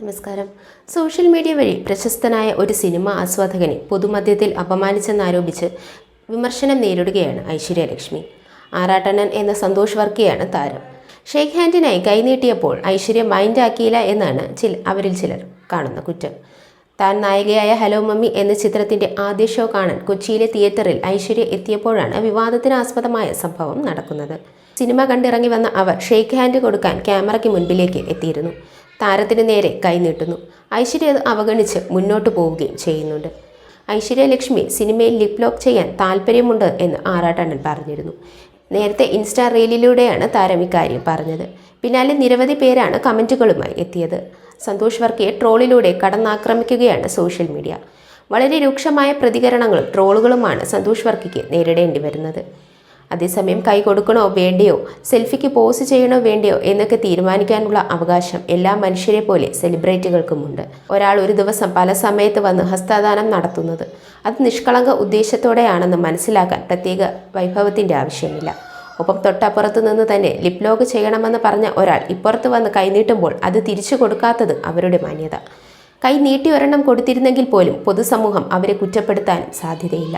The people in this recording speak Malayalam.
നമസ്കാരം. സോഷ്യൽ മീഡിയ വഴി പ്രശസ്തനായ ഒരു സിനിമ ആസ്വാദകനെ പൊതുമധ്യത്തിൽ അപമാനിച്ചെന്നാരോപിച്ച് വിമർശനം നേരിടുകയാണ് ഐശ്വര്യ ലക്ഷ്മി ആറാട്ടണ്ണൻ എന്ന സന്തോഷ് വർക്കിയാണ് താരം. ഷേക്ക് ഹാൻഡിനായി കൈനീട്ടിയപ്പോൾ ഐശ്വര്യ മൈൻഡ് ആക്കിയില്ല എന്നാണ് ചില അവരിൽ ചിലർ കാണുന്ന കുറ്റം. താൻ നായികയായ ഹലോ മമ്മി എന്ന ചിത്രത്തിന്റെ ആദ്യ ഷോ കാണാൻ കൊച്ചിയിലെ തിയേറ്ററിൽ ഐശ്വര്യ എത്തിയപ്പോഴാണ് വിവാദത്തിനാസ്പദമായ സംഭവം നടക്കുന്നത്. സിനിമ കണ്ടിറങ്ങി വന്ന അവർ ഷേക്ക് ഹാൻഡ് കൊടുക്കാൻ ക്യാമറയ്ക്ക് മുൻപിലേക്ക് എത്തിയിരുന്നു. താരത്തിന് നേരെ കൈനീട്ടുന്നു ഐശ്വര്യ അത് അവഗണിച്ച് മുന്നോട്ട് പോവുകയും ചെയ്യുന്നുണ്ട്. ഐശ്വര്യ ലക്ഷ്മി സിനിമയിൽ ലിപ് ലോക്ക് ചെയ്യാൻ താല്പര്യമുണ്ട് എന്ന് ആറാട്ടണ്ണൻ പറഞ്ഞിരുന്നു. നേരത്തെ ഇൻസ്റ്റാ റീലിലൂടെയാണ് താരം ഇക്കാര്യം പറഞ്ഞത്. പിന്നാലെ നിരവധി പേരാണ് കമന്റുകളുമായി എത്തിയത്. സന്തോഷ് വർക്കിയെ ട്രോളിലൂടെ കടന്നാക്രമിക്കുകയാണ് സോഷ്യൽ മീഡിയ. വളരെ രൂക്ഷമായ പ്രതികരണങ്ങളും ട്രോളുകളുമാണ് സന്തോഷ് വർക്കിക്ക് നേരിടേണ്ടി വരുന്നത്. അതേസമയം കൈ കൊടുക്കണോ വേണ്ടയോ സെൽഫിക്ക് പോസ് ചെയ്യണോ വേണ്ടയോ എന്നൊക്കെ തീരുമാനിക്കാനുള്ള അവകാശം എല്ലാ മനുഷ്യരെ പോലെ സെലിബ്രിറ്റികൾക്കുമുണ്ട്. ഒരാൾ ഒരു ദിവസം പല സമയത്ത് വന്ന് ഹസ്തദാനം നടത്തുന്നത്. അത് നിഷ്കളങ്ക ഉദ്ദേശത്തോടെയാണെന്ന് മനസ്സിലാക്കാൻ പ്രത്യേക വൈഭവത്തിന്റെ ആവശ്യമില്ല. ഒപ്പം തൊട്ടപ്പുറത്ത് നിന്ന് തന്നെ ലിപ് ലോക്ക് ചെയ്യണമെന്ന് പറഞ്ഞ ഒരാൾ ഇപ്പുറത്ത് വന്ന് കൈനീട്ടുമ്പോൾ അത് തിരിച്ചു കൊടുക്കാത്തത് അവരുടെ മാന്യത. കൈ നീട്ടി ഒരെണ്ണം കൊടുത്തിരുന്നെങ്കിൽ പോലും പൊതുസമൂഹം അവരെ കുറ്റപ്പെടുത്താൻ സാധ്യതയില്ല.